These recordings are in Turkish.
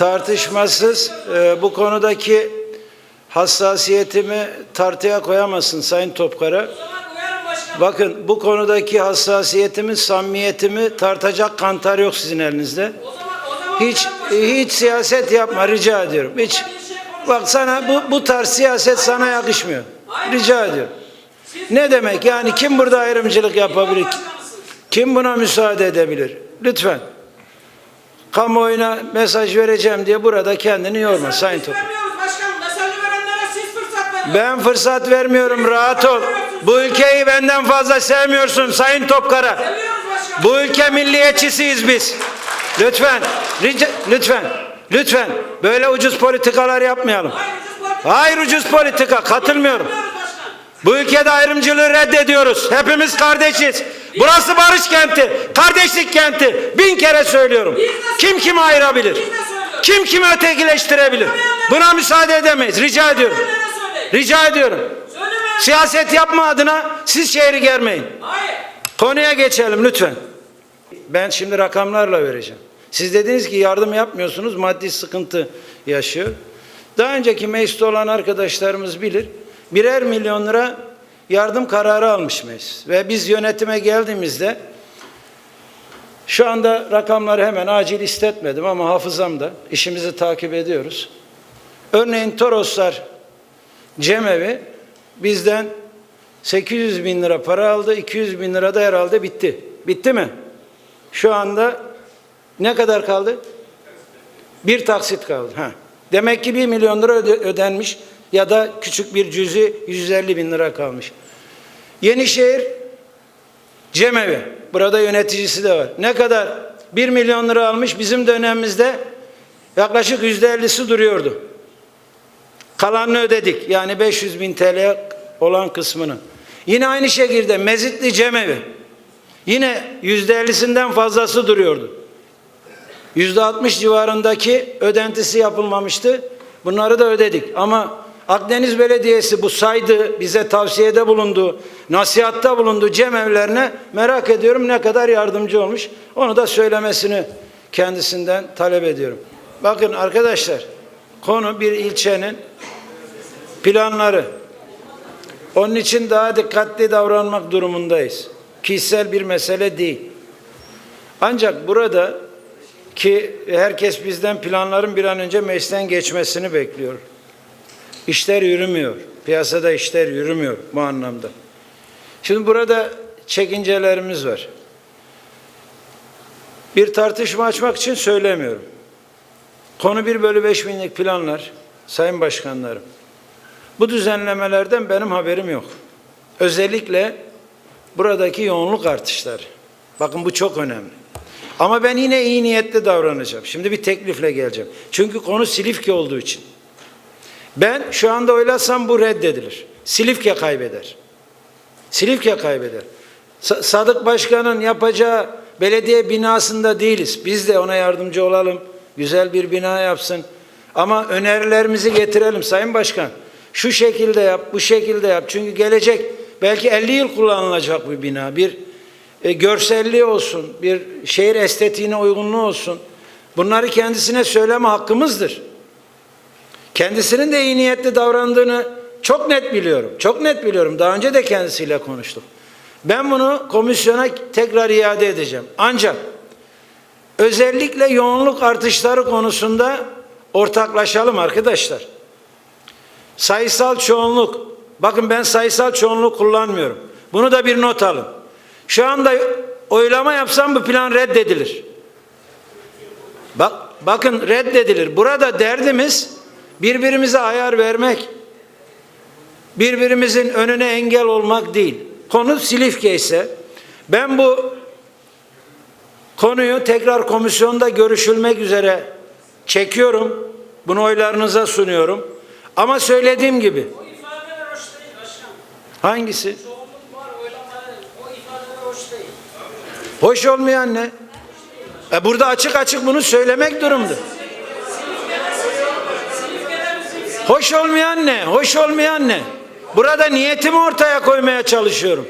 tartışmasız e, bu konudaki hassasiyetimi tartıya koyamazsın Sayın Topkara. Bakın bu konudaki hassasiyetimi, samimiyetimi tartacak kantar yok sizin elinizde. Hiç hiç siyaset yapma rica ediyorum. Hiç. Bak sana bu bu tarz siyaset sana yakışmıyor. Rica ediyorum. Ne demek yani kim burada ayrımcılık yapabilir? Kim buna müsaade edebilir? Lütfen. Kamuoyuna mesaj vereceğim diye burada kendini yorma Sayın Biz Topkara. vermiyoruz başkanım. Mesajı verenlere siz fırsat veriyorsunuz. Ben fırsat vermiyorum rahat ol. Bu ülkeyi benden fazla sevmiyorsun Sayın Topkara. Seviyoruz başkanım. Bu ülke milliyetçisiyiz biz. Lütfen, rica, lütfen, lütfen böyle ucuz politikalar yapmayalım. Hayır ucuz politika. Hayır ucuz politika katılmıyorum. Bu ülkede ayrımcılığı reddediyoruz. Hepimiz kardeşiz. Burası barış kenti, kardeşlik kenti. Bin kere söylüyorum. Kim kimi ayırabilir? Kim kimi ötekileştirebilir? Buna müsaade edemeyiz. Rica ediyorum. Rica ediyorum. Siyaset yapma adına siz şehri germeyin. Konuya geçelim lütfen. Ben şimdi rakamlarla vereceğim. Siz dediniz ki yardım yapmıyorsunuz, maddi sıkıntı yaşıyor. Daha önceki mecliste olan arkadaşlarımız bilir. Birer milyon lira yardım kararı almış meclis. Ve biz yönetime geldiğimizde şu anda rakamları hemen acil istetmedim ama hafızamda işimizi takip ediyoruz. Örneğin Toroslar Cemevi bizden 800 bin lira para aldı, 200 bin lira da herhalde bitti. Bitti mi? Şu anda ne kadar kaldı? Bir taksit kaldı. Ha. Demek ki 1 milyon lira öde- ödenmiş ya da küçük bir cüzi 150 bin lira kalmış. Yenişehir Cemevi. Burada yöneticisi de var. Ne kadar? 1 milyon lira almış. Bizim dönemimizde yaklaşık yüzde ellisi duruyordu. Kalanını ödedik. Yani 500 bin TL olan kısmını. Yine aynı şekilde Mezitli Cemevi. Yine yüzde ellisinden fazlası duruyordu. Yüzde altmış civarındaki ödentisi yapılmamıştı. Bunları da ödedik. Ama Akdeniz Belediyesi bu saydı, bize tavsiyede bulundu, nasihatta bulundu cemevlerine merak ediyorum ne kadar yardımcı olmuş. Onu da söylemesini kendisinden talep ediyorum. Bakın arkadaşlar, konu bir ilçenin planları. Onun için daha dikkatli davranmak durumundayız. Kişisel bir mesele değil. Ancak burada ki herkes bizden planların bir an önce meclisten geçmesini bekliyor. İşler yürümüyor. Piyasada işler yürümüyor bu anlamda. Şimdi burada çekincelerimiz var. Bir tartışma açmak için söylemiyorum. Konu 1 bölü 5 binlik planlar, sayın başkanlarım. Bu düzenlemelerden benim haberim yok. Özellikle buradaki yoğunluk artışları. Bakın bu çok önemli. Ama ben yine iyi niyetli davranacağım. Şimdi bir teklifle geleceğim. Çünkü konu Silifke olduğu için. Ben şu anda oylasam bu reddedilir. Silifke kaybeder. Silifke kaybeder. Sa- Sadık Başkan'ın yapacağı belediye binasında değiliz. Biz de ona yardımcı olalım. Güzel bir bina yapsın. Ama önerilerimizi getirelim Sayın Başkan. Şu şekilde yap, bu şekilde yap. Çünkü gelecek belki 50 yıl kullanılacak bir bina. Bir e, görselliği olsun, bir şehir estetiğine uygunluğu olsun. Bunları kendisine söyleme hakkımızdır. Kendisinin de iyi niyetli davrandığını çok net biliyorum. Çok net biliyorum. Daha önce de kendisiyle konuştuk. Ben bunu komisyona tekrar iade edeceğim. Ancak özellikle yoğunluk artışları konusunda ortaklaşalım arkadaşlar. Sayısal çoğunluk. Bakın ben sayısal çoğunluk kullanmıyorum. Bunu da bir not alın. Şu anda oylama yapsam bu plan reddedilir. Bak, bakın reddedilir. Burada derdimiz birbirimize ayar vermek. Birbirimizin önüne engel olmak değil. Konu Silifke ise ben bu konuyu tekrar komisyonda görüşülmek üzere çekiyorum. Bunu oylarınıza sunuyorum. Ama söylediğim gibi O ifadeler hoş değil başkanım. hangisi? Hoş olmayan ne? E burada açık açık bunu söylemek durumda. Hoş olmayan ne? Hoş olmayan ne? Burada niyetimi ortaya koymaya çalışıyorum.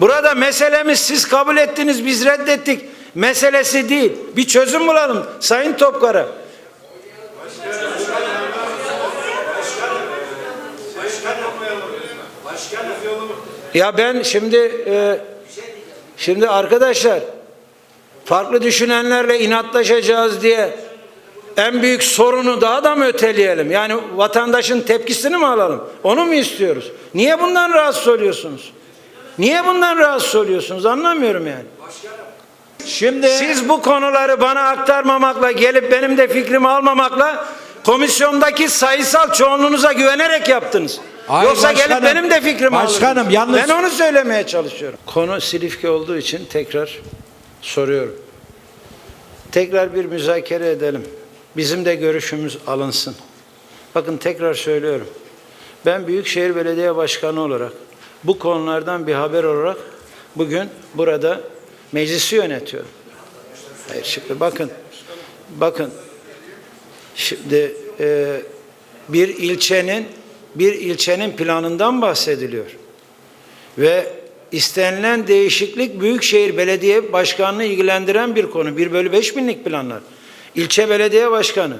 Burada meselemiz siz kabul ettiniz biz reddettik meselesi değil. Bir çözüm bulalım Sayın Topkara. Ya ben şimdi e, şimdi arkadaşlar farklı düşünenlerle inatlaşacağız diye en büyük sorunu daha da mı öteleyelim? Yani vatandaşın tepkisini mi alalım? Onu mu istiyoruz? Niye bundan rahatsız oluyorsunuz? Niye bundan rahatsız oluyorsunuz? Anlamıyorum yani. Şimdi Siz bu konuları bana aktarmamakla, gelip benim de fikrimi almamakla komisyondaki sayısal çoğunluğunuza güvenerek yaptınız. Hayır Yoksa gelip başkanım, benim de fikrimi başkanım, alırdınız. yalnız- Ben onu söylemeye çalışıyorum. Konu Silifke olduğu için tekrar soruyorum. Tekrar bir müzakere edelim. Bizim de görüşümüz alınsın. Bakın tekrar söylüyorum. Ben Büyükşehir Belediye Başkanı olarak bu konulardan bir haber olarak bugün burada meclisi yönetiyorum. Hayır şimdi bakın bakın şimdi e, bir ilçenin bir ilçenin planından bahsediliyor. Ve istenilen değişiklik Büyükşehir Belediye Başkanı'nı ilgilendiren bir konu. 1 bölü 5 binlik planlar. İlçe Belediye Başkanı,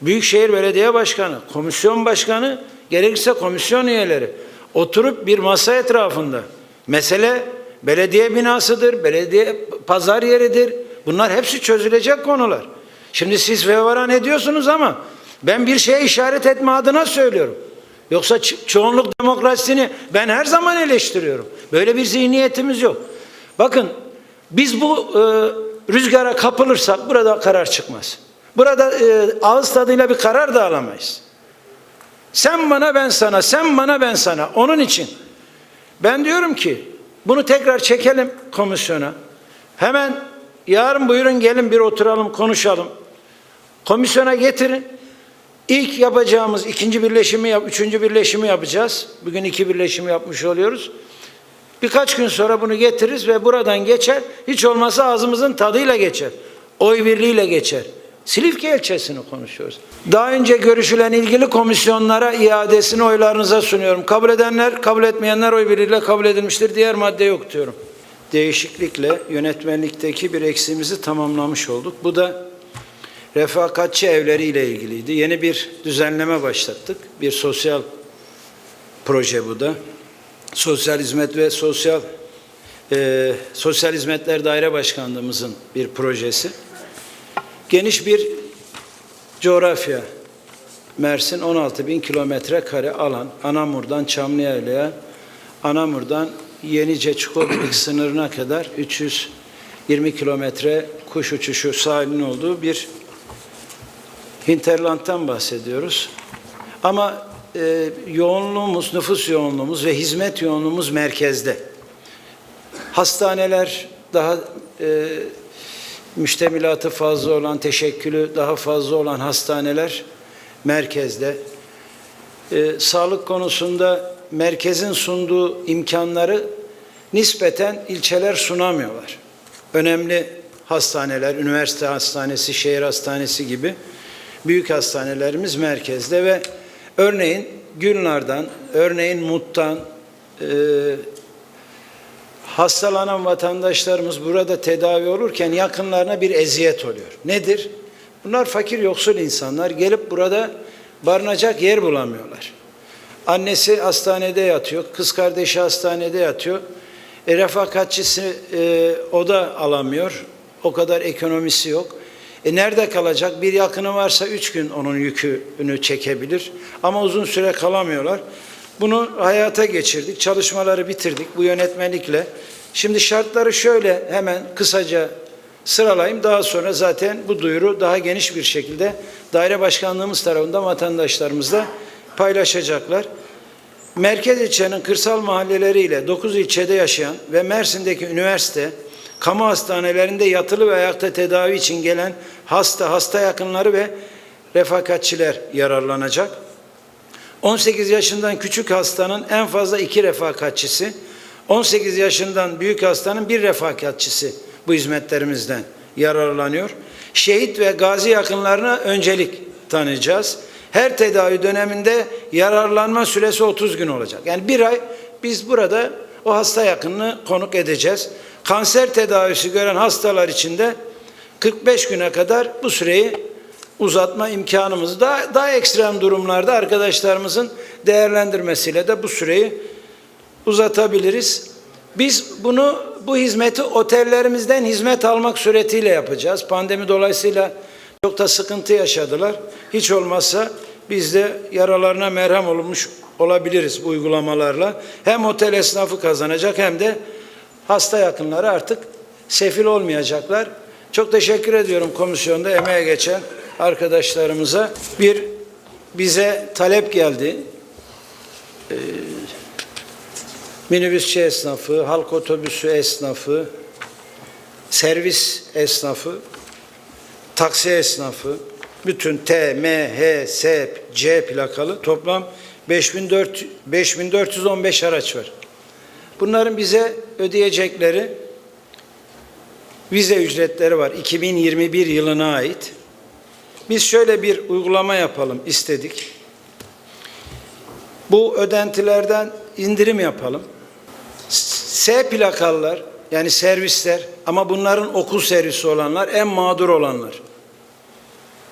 Büyükşehir Belediye Başkanı, komisyon başkanı, gerekirse komisyon üyeleri oturup bir masa etrafında mesele belediye binasıdır, belediye pazar yeridir. Bunlar hepsi çözülecek konular. Şimdi siz vevaran ediyorsunuz ama ben bir şeye işaret etme adına söylüyorum. Yoksa ço- çoğunluk demokrasisini ben her zaman eleştiriyorum. Böyle bir zihniyetimiz yok. Bakın biz bu e, rüzgara kapılırsak burada karar çıkmaz. Burada e, ağız tadıyla bir karar da alamayız. Sen bana ben sana, sen bana ben sana. Onun için ben diyorum ki bunu tekrar çekelim komisyona. Hemen yarın buyurun gelin bir oturalım konuşalım. Komisyona getirin. İlk yapacağımız ikinci birleşimi yap, üçüncü birleşimi yapacağız. Bugün iki birleşimi yapmış oluyoruz. Birkaç gün sonra bunu getiririz ve buradan geçer. Hiç olmazsa ağzımızın tadıyla geçer. Oy birliğiyle geçer. Silifke ilçesini konuşuyoruz. Daha önce görüşülen ilgili komisyonlara iadesini oylarınıza sunuyorum. Kabul edenler, kabul etmeyenler oy birliğiyle kabul edilmiştir. Diğer madde yok diyorum. Değişiklikle yönetmenlikteki bir eksiğimizi tamamlamış olduk. Bu da refakatçi evleri ile ilgiliydi. Yeni bir düzenleme başlattık. Bir sosyal proje bu da. Sosyal Hizmet ve Sosyal e, Sosyal Hizmetler Daire Başkanlığımızın bir projesi. Geniş bir coğrafya. Mersin 16 bin kilometre kare alan. Anamur'dan Çamlıyaylı'ya, Anamur'dan Yenice Çukurluk sınırına kadar 320 kilometre kuş uçuşu sahilin olduğu bir hinterland'dan bahsediyoruz. Ama e, yoğunluğumuz, nüfus yoğunluğumuz ve hizmet yoğunluğumuz merkezde. Hastaneler daha e, müştemilatı fazla olan, teşekkülü daha fazla olan hastaneler merkezde. E, sağlık konusunda merkezin sunduğu imkanları nispeten ilçeler sunamıyorlar. Önemli hastaneler, üniversite hastanesi, şehir hastanesi gibi büyük hastanelerimiz merkezde ve örneğin Gülnar'dan, örneğin Mut'tan e, hastalanan vatandaşlarımız burada tedavi olurken yakınlarına bir eziyet oluyor. Nedir? Bunlar fakir yoksul insanlar gelip burada barınacak yer bulamıyorlar. Annesi hastanede yatıyor, kız kardeşi hastanede yatıyor. E, refakatçisi e, o da alamıyor. O kadar ekonomisi yok. E nerede kalacak? Bir yakını varsa üç gün onun yükünü çekebilir. Ama uzun süre kalamıyorlar. Bunu hayata geçirdik. Çalışmaları bitirdik bu yönetmelikle. Şimdi şartları şöyle hemen kısaca sıralayayım. Daha sonra zaten bu duyuru daha geniş bir şekilde daire başkanlığımız tarafından vatandaşlarımızla paylaşacaklar. Merkez ilçenin kırsal mahalleleriyle 9 ilçede yaşayan ve Mersin'deki üniversite, kamu hastanelerinde yatılı ve ayakta tedavi için gelen hasta, hasta yakınları ve refakatçiler yararlanacak. 18 yaşından küçük hastanın en fazla iki refakatçisi, 18 yaşından büyük hastanın bir refakatçisi bu hizmetlerimizden yararlanıyor. Şehit ve gazi yakınlarına öncelik tanıyacağız. Her tedavi döneminde yararlanma süresi 30 gün olacak. Yani bir ay biz burada o hasta yakınını konuk edeceğiz. Kanser tedavisi gören hastalar için de 45 güne kadar bu süreyi uzatma imkanımız daha, daha ekstrem durumlarda arkadaşlarımızın değerlendirmesiyle de bu süreyi uzatabiliriz. Biz bunu bu hizmeti otellerimizden hizmet almak suretiyle yapacağız. Pandemi dolayısıyla çok da sıkıntı yaşadılar. Hiç olmazsa biz de yaralarına merhem olmuş olabiliriz bu uygulamalarla. Hem otel esnafı kazanacak hem de hasta yakınları artık sefil olmayacaklar. Çok teşekkür ediyorum komisyonda emeğe geçen arkadaşlarımıza. Bir bize talep geldi. Ee, minibüsçü esnafı, halk otobüsü esnafı, servis esnafı, taksi esnafı, bütün T, M, H, S, C plakalı toplam 5400 5415 araç var. Bunların bize ödeyecekleri vize ücretleri var 2021 yılına ait. Biz şöyle bir uygulama yapalım istedik. Bu ödentilerden indirim yapalım. S plakalılar yani servisler ama bunların okul servisi olanlar en mağdur olanlar.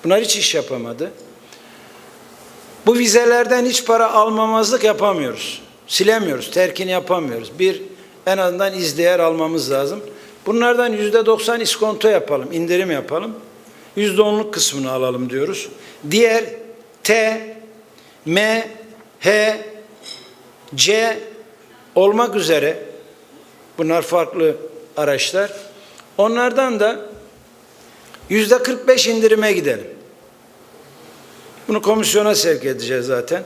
Bunlar hiç iş yapamadı. Bu vizelerden hiç para almamazlık yapamıyoruz. Silemiyoruz, terkini yapamıyoruz. Bir en azından izleyer almamız lazım. Bunlardan yüzde doksan iskonto yapalım, indirim yapalım. Yüzde onluk kısmını alalım diyoruz. Diğer T, M, H, C olmak üzere bunlar farklı araçlar. Onlardan da yüzde 45 indirime gidelim. Bunu komisyona sevk edeceğiz zaten.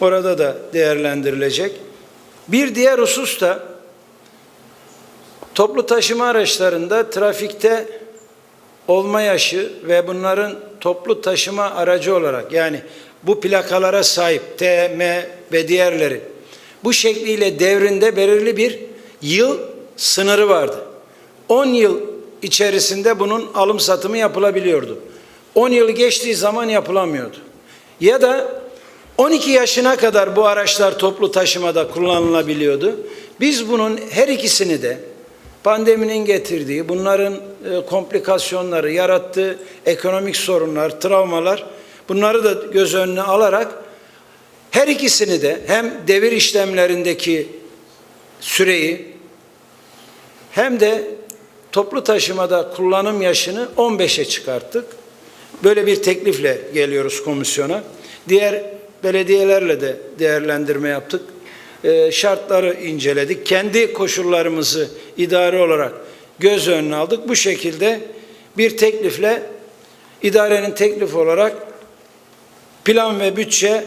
Orada da değerlendirilecek. Bir diğer husus da toplu taşıma araçlarında trafikte olma yaşı ve bunların toplu taşıma aracı olarak yani bu plakalara sahip T, M ve diğerleri bu şekliyle devrinde belirli bir yıl sınırı vardı. 10 yıl içerisinde bunun alım satımı yapılabiliyordu. 10 yıl geçtiği zaman yapılamıyordu. Ya da 12 yaşına kadar bu araçlar toplu taşımada kullanılabiliyordu. Biz bunun her ikisini de pandeminin getirdiği, bunların e, komplikasyonları, yarattığı ekonomik sorunlar, travmalar bunları da göz önüne alarak her ikisini de hem devir işlemlerindeki süreyi hem de toplu taşımada kullanım yaşını 15'e çıkarttık. Böyle bir teklifle geliyoruz komisyona. Diğer belediyelerle de değerlendirme yaptık. Ee, şartları inceledik. Kendi koşullarımızı idare olarak göz önüne aldık. Bu şekilde bir teklifle idarenin teklif olarak plan ve bütçe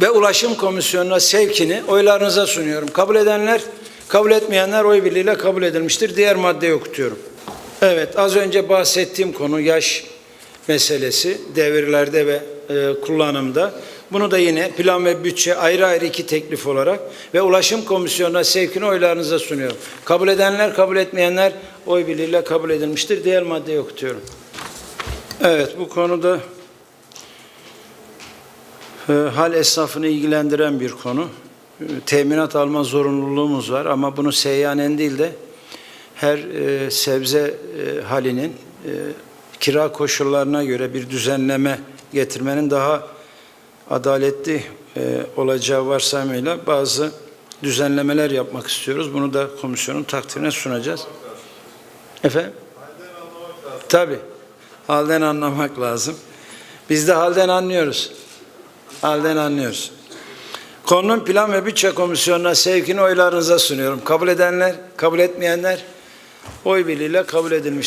ve ulaşım komisyonuna sevkini oylarınıza sunuyorum. Kabul edenler, kabul etmeyenler oy birliğiyle kabul edilmiştir. Diğer maddeyi okutuyorum. Evet, az önce bahsettiğim konu yaş meselesi devirlerde ve e, kullanımda. Bunu da yine plan ve bütçe ayrı ayrı iki teklif olarak ve ulaşım komisyonuna sevkini oylarınıza sunuyorum. Kabul edenler, kabul etmeyenler oy birliğiyle kabul edilmiştir. Diğer maddeyi okutuyorum. Evet, bu konuda e, hal esnafını ilgilendiren bir konu. E, Teminat alma zorunluluğumuz var ama bunu seyyanen değil de her e, sebze e, halinin e, kira koşullarına göre bir düzenleme getirmenin daha adaletli e, olacağı varsayımıyla bazı düzenlemeler yapmak istiyoruz. Bunu da komisyonun takdirine sunacağız. Efendim? Tabii. Halden anlamak lazım. Biz de halden anlıyoruz. Halden anlıyoruz. Konunun plan ve bütçe komisyonuna sevkini oylarınıza sunuyorum. Kabul edenler, kabul etmeyenler oy birliğiyle kabul edilmiştir.